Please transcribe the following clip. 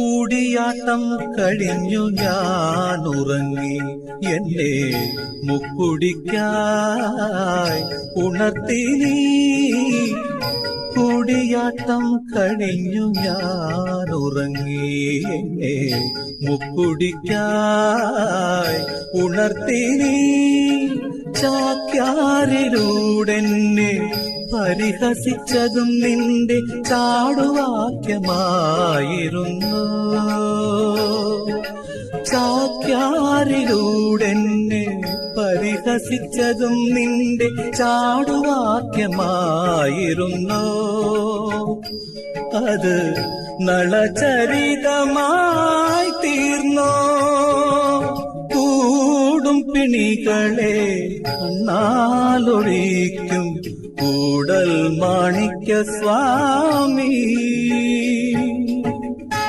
കൂടിയാട്ടം കഴിഞ്ഞു ഞാൻ ഉറങ്ങി എന്നെ മുക്കുടിക്കായി ഉണർത്തി കൂടിയാട്ടം കഴിഞ്ഞു ഞാൻ ഉറങ്ങി എന്നെ മുക്കുടിക്കായി ഉണർത്തി നീ ചാക്യാരിലൂടെന്നെ പരിഹസിച്ചതും നിന്റെ ചാടുവാക്യമായിരുന്നു. ചാക്യാരിലൂടെന്നെ പരിഹസിച്ചതും നിന്റെ ചാടുവാക്യമായിരുന്നു. അത് നളചരിതമായി തീർന്നോ. കൂടും പിണികളെ കണ്ണാലൊഴിക്കും. കൂടൽ മാണിക്യ സ്വാമി